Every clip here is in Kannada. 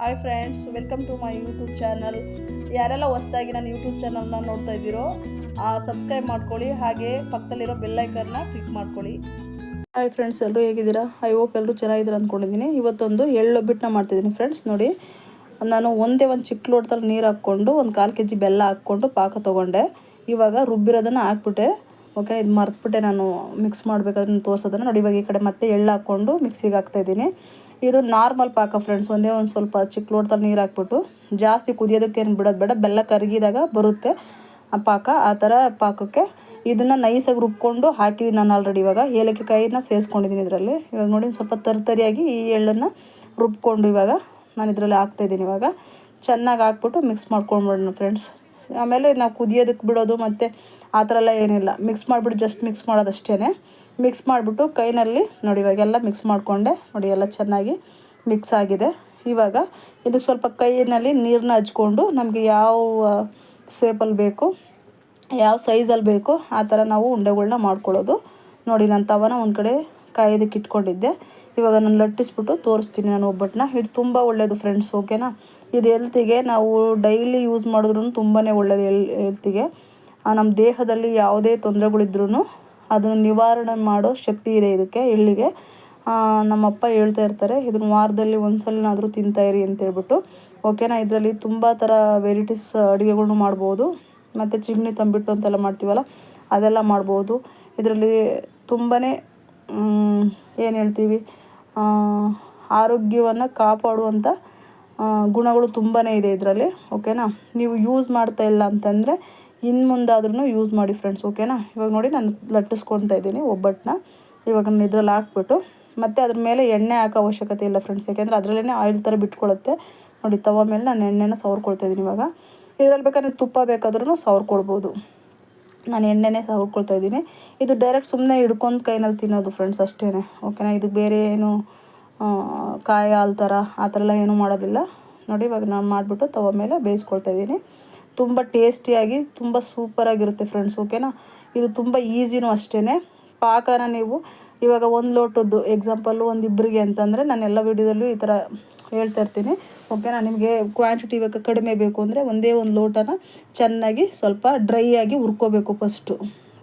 Hi friends, welcome to my YouTube channel. ಯಾರೆಲ್ಲ ಹೊಸ್ದಾಗಿ ನಾನು ಯೂಟ್ಯೂಬ್ ಚಾನಲ್ನ ನೋಡ್ತಾ ಇದ್ದೀರೋ ಸಬ್ಸ್ಕ್ರೈಬ್ ಮಾಡ್ಕೊಳ್ಳಿ, ಹಾಗೆ ಪಕ್ಕದಲ್ಲಿರೋ ಬೆಲ್ಲೈಕನ್ನ ಕ್ಲಿಕ್ ಮಾಡ್ಕೊಳ್ಳಿ. ಹಾಯ್ ಫ್ರೆಂಡ್ಸ್ ಎಲ್ಲರೂ ಹೇಗಿದ್ದೀರಾ? ಐ ಹೋಪ್ ಎಲ್ಲರೂ ಚೆನ್ನಾಗಿದ್ದೀರಾ ಅಂದ್ಕೊಂಡಿದ್ದೀನಿ. ಇವತ್ತೊಂದು ಎಳ್ಳು ಬಿಟ್ಟನ್ನ ಮಾಡ್ತಿದ್ದೀನಿ ಫ್ರೆಂಡ್ಸ್, ನೋಡಿ. ನಾನು ಒಂದೇ ಒಂದು ಚಿಕ್ಕ ಲೋಟದಲ್ಲಿ ನೀರು ಹಾಕ್ಕೊಂಡು, ಒಂದು ಕಾಲು ಕೆ ಜಿ ಬೆಲ್ಲ ಹಾಕ್ಕೊಂಡು ಪಾಕ ತೊಗೊಂಡೆ. ಇವಾಗ ರುಬ್ಬಿರೋದನ್ನು ಹಾಕ್ಬಿಟ್ಟೆ ಓಕೆ ಇದು ಮರ್ತ್ಬಿಟ್ಟೆ ನಾನು ಮಿಕ್ಸ್ ಮಾಡಬೇಕಾದ್ರೆ ತೋರಿಸೋದನ್ನು. ನೋಡಿ, ಇವಾಗ ಈ ಕಡೆ ಮತ್ತೆ ಎಳ್ಳು ಹಾಕ್ಕೊಂಡು ಮಿಕ್ಸಿಗೆ ಹಾಕ್ತಾಯಿದ್ದೀನಿ ಇದು ನಾರ್ಮಲ್ ಪಾಕ ಫ್ರೆಂಡ್ಸ್ ಒಂದೇ ಒಂದು ಸ್ವಲ್ಪ ಚಿಕ್ಕ ಲೋಟದಲ್ಲಿ ನೀರು ಹಾಕ್ಬಿಟ್ಟು ಜಾಸ್ತಿ ಕುದಿಯೋದಕ್ಕೇನು ಬಿಡೋದು ಬೇಡ, ಬೆಲ್ಲ ಕರಗಿದಾಗ ಬರುತ್ತೆ ಆ ಪಾಕ. ಆ ಥರ ಪಾಕಕ್ಕೆ ಇದನ್ನು ನೈಸಾಗಿ ರುಬ್ಕೊಂಡು ಹಾಕಿದ್ದೀನಿ ನಾನು ಆಲ್ರೆಡಿ ಇವಾಗ. ಏಲಕ್ಕಿ ಕಾಯಿನ ಸೇರಿಸ್ಕೊಂಡಿದ್ದೀನಿ ಇದರಲ್ಲಿ. ಇವಾಗ ನೋಡಿ ಸ್ವಲ್ಪ ತರಿತರಿಯಾಗಿ ಈ ಎಳ್ಳನ್ನು ರುಬ್ಕೊಂಡು ಇವಾಗ ನಾನು ಇದರಲ್ಲಿ ಹಾಕ್ತಾಯಿದ್ದೀನಿ ಇವಾಗ. ಚೆನ್ನಾಗಿ ಹಾಕ್ಬಿಟ್ಟು ಮಿಕ್ಸ್ ಮಾಡ್ಕೊಂಡ್ಬಿಡೋಣ ಫ್ರೆಂಡ್ಸ್ ಆಮೇಲೆ ನಾವು ಕುದಿಯೋದಕ್ಕೆ ಬಿಡೋದು ಮತ್ತು ಆ ಥರ ಎಲ್ಲ ಏನಿಲ್ಲ. ಮಿಕ್ಸ್ ಮಾಡಿಬಿಟ್ಟು ಜಸ್ಟ್ ಮಿಕ್ಸ್ ಮಾಡೋದು ಅಷ್ಟೇ ಮಿಕ್ಸ್ ಮಾಡಿಬಿಟ್ಟು ಕೈನಲ್ಲಿ ನೋಡಿ ಇವಾಗೆಲ್ಲ ಮಿಕ್ಸ್ ಮಾಡಿಕೊಂಡೆ. ನೋಡಿ ಎಲ್ಲ ಚೆನ್ನಾಗಿ ಮಿಕ್ಸ್ ಆಗಿದೆ. ಇವಾಗ ಇದಕ್ಕೆ ಸ್ವಲ್ಪ ಕೈಯಲ್ಲಿ ನೀರನ್ನ ಹಚ್ಕೊಂಡು ನಮಗೆ ಯಾವ ಸೇಪಲ್ಲಿ ಬೇಕು, ಯಾವ ಸೈಜಲ್ಲಿ ಬೇಕು ಆ ಥರ ನಾವು ಉಂಡೆಗಳನ್ನ ಮಾಡ್ಕೊಳ್ಳೋದು. ನೋಡಿ ನಾನು ತವನ ಒಂದು ಕಡೆ ಕಾಯೋದಕ್ಕೆ ಇಟ್ಕೊಂಡಿದ್ದೆ. ಇವಾಗ ನಾನು ಲಟ್ಟಿಸ್ಬಿಟ್ಟು ತೋರಿಸ್ತೀನಿ ನಾನು ಒಬ್ಬಟ್ಟನ್ನ ಇದು ತುಂಬ ಒಳ್ಳೆಯದು ಫ್ರೆಂಡ್ಸ್ ಓಕೆನಾ ಇದು ಹೆಲ್ತಿಗೆ ನಾವು ಡೈಲಿ ಯೂಸ್ ಮಾಡಿದ್ರೂ ತುಂಬಾ ಒಳ್ಳೆಯದು ಎಲ್ ಹೆಲ್ತಿಗೆ ನಮ್ಮ ದೇಹದಲ್ಲಿ ಯಾವುದೇ ತೊಂದರೆಗಳಿದ್ರೂ ಅದನ್ನು ನಿವಾರಣೆ ಮಾಡೋ ಶಕ್ತಿ ಇದೆ ಇದಕ್ಕೆ ಎಳ್ಳಿಗೆ ನಮ್ಮಪ್ಪ ಹೇಳ್ತಾ ಇರ್ತಾರೆ, ಇದನ್ನು ವಾರದಲ್ಲಿ ಒಂದು ಇರಿ ತಿಂತಾಯಿರಿ ಅಂತೇಳ್ಬಿಟ್ಟು ಓಕೆನಾ ಇದರಲ್ಲಿ ತುಂಬ ಥರ ವೆರೈಟೀಸ್ ಅಡುಗೆಗಳ್ನು ಮಾಡ್ಬೋದು. ಮತ್ತು ಚಿಮ್ನಿ ತಂಬಿಟ್ಟು ಅಂತೆಲ್ಲ ಮಾಡ್ತೀವಲ್ಲ, ಅದೆಲ್ಲ ಮಾಡ್ಬೋದು. ಇದರಲ್ಲಿ ತುಂಬಾ ಏನು ಹೇಳ್ತೀವಿ ಆರೋಗ್ಯವನ್ನು ಕಾಪಾಡುವಂಥ ಗುಣಗಳು ತುಂಬಾ ಇದೆ ಇದರಲ್ಲಿ. ಓಕೆನಾ ನೀವು ಯೂಸ್ ಮಾಡ್ತಾ ಇಲ್ಲ ಅಂತಂದರೆ ಇನ್ನು ಮುಂದಾದ್ರೂ ಯೂಸ್ ಮಾಡಿ ಫ್ರೆಂಡ್ಸ್ ಓಕೆನಾ ಇವಾಗ ನೋಡಿ ನಾನು ಲಟ್ಟಿಸ್ಕೊತಾ ಇದ್ದೀನಿ ಒಬ್ಬಟ್ಟನ್ನ ಇವಾಗ ನಾನು ಇದ್ರಲ್ಲಿ ಹಾಕ್ಬಿಟ್ಟು, ಮತ್ತು ಅದ್ರ ಮೇಲೆ ಎಣ್ಣೆ ಹಾಕೋ ಅವಶ್ಯಕತೆ ಇಲ್ಲ ಫ್ರೆಂಡ್ಸ್ ಯಾಕೆಂದರೆ ಅದರಲ್ಲೇ ಆಯಿಲ್ ಥರ ಬಿಟ್ಕೊಳ್ಳುತ್ತೆ ನೋಡಿ, ತವ ಮೇಲೆ ನಾನು ಎಣ್ಣೆನ ಸವರ್ಕೊಳ್ತಾ ಇದ್ದೀನಿ ಇವಾಗ. ಇದರಲ್ಲಿ ಬೇಕಾದ್ರೆ ತುಪ್ಪ ಬೇಕಾದ್ರೂ ಸವರ್ಕೊಳ್ಬೋದು. ನಾನು ಎಣ್ಣೆನೇ ಸವರ್ಕೊಳ್ತಾ ಇದ್ದೀನಿ. ಇದು ಡೈರೆಕ್ಟ್ ಸುಮ್ಮನೆ ಹಿಡ್ಕೊಂಡು ಕೈನಲ್ಲಿ ತಿನ್ನೋದು ಫ್ರೆಂಡ್ಸ್ ಅಷ್ಟೇ ಓಕೆನಾ ಇದು ಬೇರೆ ಏನು ಕಾಯಿ ಹಾಲು ಥರ ಆ ಥರ ಎಲ್ಲ ಏನೂ ಮಾಡೋದಿಲ್ಲ. ನೋಡಿ, ಇವಾಗ ನಾನು ಮಾಡಿಬಿಟ್ಟು ತವ ಮೇಲೆ ಬೇಯಿಸ್ಕೊಳ್ತಾ ಇದ್ದೀನಿ. ತುಂಬ ಟೇಸ್ಟಿಯಾಗಿ ತುಂಬ ಸೂಪರಾಗಿರುತ್ತೆ ಫ್ರೆಂಡ್ಸ್ ಓಕೆನಾ ಇದು ತುಂಬ ಈಸಿನೂ ಅಷ್ಟೇ ಪಾಕನ ನೀವು ಇವಾಗ ಒಂದು ಲೋಟದ್ದು ಎಕ್ಸಾಂಪಲ್ಲು ಒಂದು ಇಬ್ಬರಿಗೆ ಅಂತಂದರೆ ನಾನು ಎಲ್ಲ ವೀಡಿಯೋದಲ್ಲೂ ಈ ಥರ ಹೇಳ್ತಾ ಇರ್ತೀನಿ. ಓಕೆನಾ ನಿಮಗೆ ಕ್ವಾಂಟಿಟಿ ಇವಾಗ ಕಡಿಮೆ ಬೇಕು ಅಂದರೆ ಒಂದೇ ಒಂದು ಲೋಟನ ಚೆನ್ನಾಗಿ ಸ್ವಲ್ಪ ಡ್ರೈ ಆಗಿ ಹುರ್ಕೋಬೇಕು ಫಸ್ಟು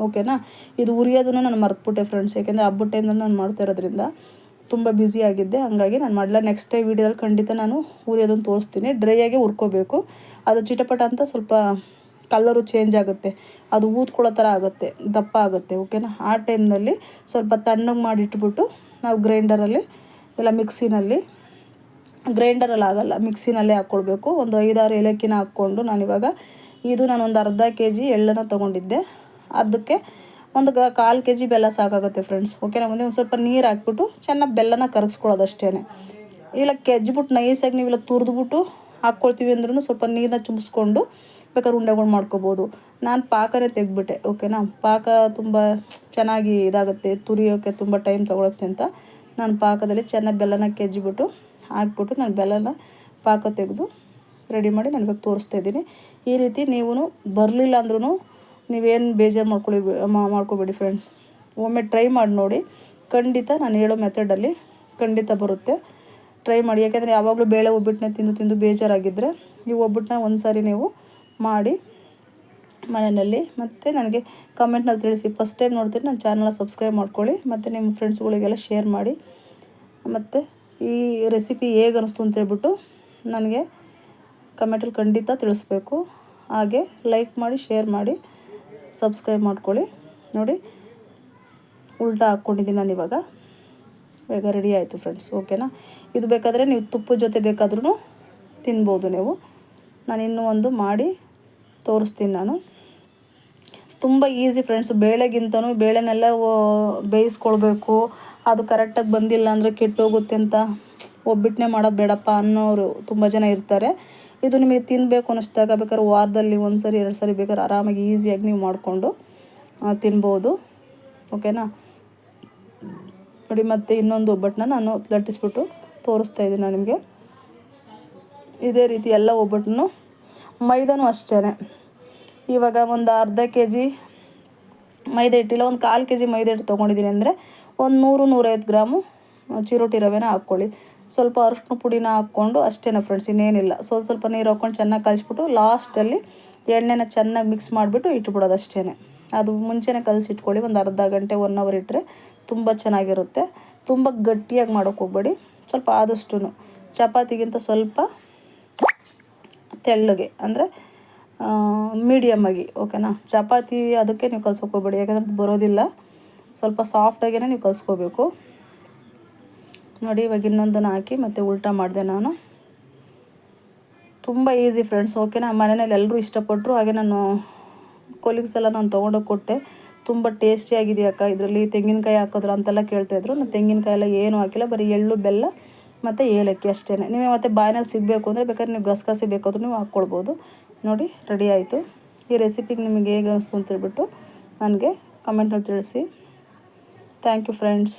ಓಕೆನಾ ಇದು ಉರಿಯೋದನ್ನು ನಾನು ಮರ್ತ್ಬಿಟ್ಟೆ ಫ್ರೆಂಡ್ಸ್ ಯಾಕೆಂದರೆ ಹಬ್ಬದ ಟೈಮ್ನಲ್ಲಿ ನಾನು ಮಾಡ್ತಾ ಇರೋದ್ರಿಂದ. ತುಂಬ ಬ್ಯುಸಿ ಆಗಿದ್ದೆ. ಹಂಗಾಗಿ ನಾನು ಮಾಡಲ್ಲ ನೆಕ್ಸ್ಟ್ ಡೇ ವೀಡಿಯೋದಲ್ಲಿ ಖಂಡಿತ ನಾನು ಉರಿಯೋದನ್ನು ತೋರಿಸ್ತೀನಿ. ಡ್ರೈ ಆಗಿ ಹುರ್ಕೋಬೇಕು ಅದು ಚಿಟಪಟ ಅಂತ ಸ್ವಲ್ಪ ಕಲರು ಚೇಂಜ್ ಆಗುತ್ತೆ. ಅದು ಊದ್ಕೊಳ್ಳೋ ಥರ ಆಗುತ್ತೆ. ದಪ್ಪ ಆಗುತ್ತೆ ಓಕೆನಾ ಆ ಟೈಮ್ನಲ್ಲಿ ಸ್ವಲ್ಪ ತಣ್ಣಗೆ ಮಾಡಿಟ್ಬಿಟ್ಟು ನಾವು ಗ್ರೈಂಡರಲ್ಲಿ ಇಲ್ಲ ಮಿಕ್ಸಿನಲ್ಲಿ ಗ್ರೈಂಡರಲ್ಲಿ ಆಗಲ್ಲ ಮಿಕ್ಸಿನಲ್ಲೇ ಹಾಕ್ಕೊಳ್ಬೇಕು ಒಂದು ಐದಾರು ಏಲಕ್ಕಿನ ಹಾಕ್ಕೊಂಡು ನಾನಿವಾಗ ಇದು ನಾನು ಒಂದು ಅರ್ಧ ಕೆ ಜಿ ಎಳ್ಳನ್ನು ತೊಗೊಂಡಿದ್ದೆ. ಅದಕ್ಕೆ ಒಂದು ಕಾಲು ಕೆ ಜಿ ಬೆಲ್ಲ ಸಾಕಾಗುತ್ತೆ ಫ್ರೆಂಡ್ಸ್ ಓಕೆನಾ ಮುಂದೆ ಒಂದು ಸ್ವಲ್ಪ ನೀರು ಹಾಕ್ಬಿಟ್ಟು ಚೆನ್ನಾಗಿ ಬೆಲ್ಲನ ಕರಗಿಸ್ಕೊಳ್ಳೋದು ಅಷ್ಟೇ ಇಲ್ಲ ಕೆಜ್ಜಿಬಿಟ್ಟು ನೈಸಾಗಿ ನೀವೆಲ್ಲ ತುರಿದ್ಬಿಟ್ಟು ಹಾಕ್ಕೊಳ್ತೀವಿ ಅಂದ್ರೂ ಸ್ವಲ್ಪ ನೀರನ್ನ ಚುಮ್ಸ್ಕೊಂಡು ಬೇಕಾದ್ರೆ ಉಂಡೆಗಳು ಮಾಡ್ಕೋಬೋದು. ನಾನು ಪಾಕನೇ ತೆಗೆದ್ಬಿಟ್ಟೆ ಓಕೆನಾ ಪಾಕ ತುಂಬ ಚೆನ್ನಾಗಿ ಇದಾಗುತ್ತೆ ತುರಿಯೋಕ್ಕೆ ತುಂಬ ಟೈಮ್ ತೊಗೊಳುತ್ತೆ ಅಂತ. ನಾನು ಪಾಕದಲ್ಲಿ ಚೆನ್ನಾಗಿ ಬೆಲ್ಲನ ಕೆಜ್ಜಿಬಿಟ್ಟು ಹಾಕ್ಬಿಟ್ಟು ನಾನು ಬೆಲ್ಲನ ಪಾಕ ತೆಗೆದು ರೆಡಿ ಮಾಡಿ ನಾನು ಇವಾಗ ತೋರಿಸ್ತಾ ಇದ್ದೀನಿ. ಈ ರೀತಿ ನೀವು ಬರಲಿಲ್ಲ ಅಂದ್ರೂ ನೀವೇನು ಬೇಜಾರು ಮಾಡ್ಕೊಳ್ಳಿ ಮಾಡ್ಕೋಬೇಡಿ ಫ್ರೆಂಡ್ಸ್ ಒಮ್ಮೆ ಟ್ರೈ ಮಾಡಿ ನೋಡಿ. ಖಂಡಿತ ನಾನು ಹೇಳೋ ಮೆಥಡಲ್ಲಿ ಖಂಡಿತ ಬರುತ್ತೆ. ಟ್ರೈ ಮಾಡಿ. ಯಾಕೆಂದರೆ ಯಾವಾಗಲೂ ಬೇಳೆ ಒಬ್ಬಿಟ್ಟನ್ನ ತಿಂದು ತಿಂದು ಬೇಜಾರಾಗಿದ್ದರೆ ಈ ಒಬ್ಬಟ್ಟನ್ನ ಒಂದು ಸಾರಿ ನೀವು ಮಾಡಿ ಮನೆಯಲ್ಲಿ. ಮತ್ತು ನನಗೆ ಕಮೆಂಟ್ನಲ್ಲಿ ತಿಳಿಸಿ. ಫಸ್ಟ್ ಟೈಮ್ ನೋಡ್ತೀನಿ ನನ್ನ ಚಾನಲ್ನ ಸಬ್ಸ್ಕ್ರೈಬ್ ಮಾಡ್ಕೊಳ್ಳಿ. ಮತ್ತು ನಿಮ್ಮ ಫ್ರೆಂಡ್ಸ್ಗಳಿಗೆಲ್ಲ ಶೇರ್ ಮಾಡಿ. ಮತ್ತು ಈ ರೆಸಿಪಿ ಹೇಗೆ ಅನ್ನಿಸ್ತು ಅಂತೇಳ್ಬಿಟ್ಟು ನನಗೆ ಕಮೆಂಟಲ್ಲಿ ಖಂಡಿತ ತಿಳಿಸ್ಬೇಕು. ಹಾಗೆ ಲೈಕ್ ಮಾಡಿ ಶೇರ್ ಮಾಡಿ. ಸಬ್ಸ್ಕ್ರೈಬ್ ಮಾಡ್ಕೊಳ್ಳಿ. ನೋಡಿ, ಉಲ್ಟಾ ಹಾಕ್ಕೊಂಡಿದ್ದೀನಿ ನಾನು ಇವಾಗ. ಬೇಗ ರೆಡಿ ಆಯಿತು ಫ್ರೆಂಡ್ಸ್ ಓಕೆನಾ ಇದು ಬೇಕಾದರೆ ನೀವು ತುಪ್ಪದ ಜೊತೆ ಬೇಕಾದ್ರೂ ತಿನ್ಬೋದು ನೀವು. ನಾನು ಇನ್ನೂ ಒಂದು ಮಾಡಿ ತೋರಿಸ್ತೀನಿ ನಾನು. ತುಂಬ ಈಸಿ ಫ್ರೆಂಡ್ಸ್ ಬೇಳೆಗಿಂತನೂ ಬೇಳೆನೆಲ್ಲ ಬೇಯಿಸ್ಕೊಳ್ಬೇಕು. ಅದು ಕರೆಕ್ಟಾಗಿ ಬಂದಿಲ್ಲ ಅಂದರೆ ಕೆಟ್ಟೋಗುತ್ತೆ ಅಂತ ಒಬ್ಬಿಟ್ಟನೆ ಮಾಡೋದು ಬೇಡಪ್ಪ ಅನ್ನೋರು ತುಂಬ ಜನ ಇರ್ತಾರೆ. ಇದು ನಿಮಗೆ ತಿನ್ನಬೇಕು ಅನ್ನಿಸ್ದಾಗ ಬೇಕಾದ್ರೆ ವಾರದಲ್ಲಿ ಒಂದು ಸರಿ ಎರಡು ಸರಿ ಬೇಕಾದ್ರೆ ಆರಾಮಾಗಿ ಈಸಿಯಾಗಿ ನೀವು ಮಾಡಿಕೊಂಡು ತಿನ್ಬೋದು. ಓಕೆನಾ? ನೋಡಿ, ಮತ್ತು ಇನ್ನೊಂದು ಒಬ್ಬಟ್ಟನ್ನ ನಾನು ಲಟ್ಟಿಸ್ಬಿಟ್ಟು ತೋರಿಸ್ತಾ ಇದ್ದೀನಿ ನಾನು ನಿಮಗೆ. ಇದೇ ರೀತಿ ಎಲ್ಲ ಒಬ್ಬಟ್ಟನ್ನು, ಮೈದಾನು ಅಷ್ಟೇ ಇವಾಗ ಒಂದು ಅರ್ಧ ಕೆ ಜಿ ಮೈದಾ ಹಿಟ್ಟಿಲ್ಲ, ಒಂದು ಕಾಲು ಕೆ ಜಿ ಮೈದಾ ಹಿಟ್ಟು ತೊಗೊಂಡಿದ್ದೀನಿ. ಅಂದರೆ ಒಂದು ನೂರು, ನೂರೈವತ್ತು ಗ್ರಾಮು ಚಿರೋಟಿ ರವೆನ ಹಾಕ್ಕೊಳ್ಳಿ. ಸ್ವಲ್ಪ ಅರಶಿನ ಪುಡಿನ ಹಾಕ್ಕೊಂಡು ಅಷ್ಟೇನ ಫ್ರೆಂಡ್ಸ್ ಇನ್ನೇನಿಲ್ಲ. ಸ್ವಲ್ಪ ಸ್ವಲ್ಪ ನೀರು ಹಾಕ್ಕೊಂಡು ಚೆನ್ನಾಗಿ ಕಲಿಸ್ಬಿಟ್ಟು ಲಾಸ್ಟಲ್ಲಿ ಎಣ್ಣೆನ ಚೆನ್ನಾಗಿ ಮಿಕ್ಸ್ ಮಾಡಿಬಿಟ್ಟು ಇಟ್ಬಿಡೋದು ಅಷ್ಟೇ ಅದು ಮುಂಚೆನೇ ಕಲಸಿಟ್ಕೊಳ್ಳಿ, ಒಂದು ಅರ್ಧ ಗಂಟೆ ಒನ್ ಅವರ್ ಇಟ್ಟರೆ ತುಂಬ ಚೆನ್ನಾಗಿರುತ್ತೆ. ತುಂಬ ಗಟ್ಟಿಯಾಗಿ ಮಾಡೋಕ್ಕೆ ಹೋಗ್ಬೇಡಿ. ಸ್ವಲ್ಪ ಆದಷ್ಟು ಚಪಾತಿಗಿಂತ ಸ್ವಲ್ಪ ತೆಳ್ಳಗೆ, ಅಂದರೆ ಮೀಡಿಯಮ್ಮಾಗಿ ಓಕೆನಾ ಚಪಾತಿ ಅದಕ್ಕೆ ನೀವು ಕಲ್ಸೋಕೆ ಹೋಗ್ಬೇಡಿ. ಯಾಕಂದ್ರೆ ಬರೋದಿಲ್ಲ. ಸ್ವಲ್ಪ ಸಾಫ್ಟಾಗೇ ನೀವು ಕಲಿಸ್ಕೋಬೇಕು. ನೋಡಿ, ಇವಾಗ ಇನ್ನೊಂದನ್ನು ಹಾಕಿ ಮತ್ತೆ ಉಲ್ಟಾ ಮಾಡಿದೆ ನಾನು. ತುಂಬ ಈಸಿ ಫ್ರೆಂಡ್ಸ್ ಓಕೆನಾ ಮನೆಯಲ್ಲಿ ಎಲ್ಲರೂ ಇಷ್ಟಪಟ್ಟರು ಹಾಗೆ ನಾನು ಕೊಲೀಗ್ಸ್ ಎಲ್ಲ ನಾನು ತೊಗೊಂಡೋಗಿ ಕೊಟ್ಟೆ. ತುಂಬ ಟೇಸ್ಟಿಯಾಗಿದೆ ಅಕ್ಕ? ಇದರಲ್ಲಿ ತೆಂಗಿನಕಾಯಿ ಹಾಕಿದ್ರು ಅಂತೆಲ್ಲ ಕೇಳ್ತಾಯಿದ್ರು ನಾನು ತೆಂಗಿನಕಾಯಿ ಎಲ್ಲ ಏನೂ ಹಾಕಿಲ್ಲ, ಬರೀ ಎಳ್ಳು, ಬೆಲ್ಲ ಮತ್ತು ಏಲಕ್ಕಿ ಅಷ್ಟೇ ನಿಮಗೆ ಮತ್ತೆ ಬಾಯಿನಲ್ಲಿ ಸಿಗಬೇಕು ಅಂದರೆ ಬೇಕಾದ್ರೆ ನೀವು ಗಸಗಸೆ ಬೇಕಾದ್ರೂ ನೀವು ಹಾಕ್ಕೊಳ್ಬೋದು ನೋಡಿ ರೆಡಿ ಆಯಿತು. ಈ ರೆಸಿಪಿಗೆ ನಿಮಗೆ ಹೇಗೆ ಅನಿಸ್ತು ಅಂತೇಳ್ಬಿಟ್ಟು ನನಗೆ ಕಮೆಂಟಲ್ಲಿ ತಿಳಿಸಿ. Thank you friends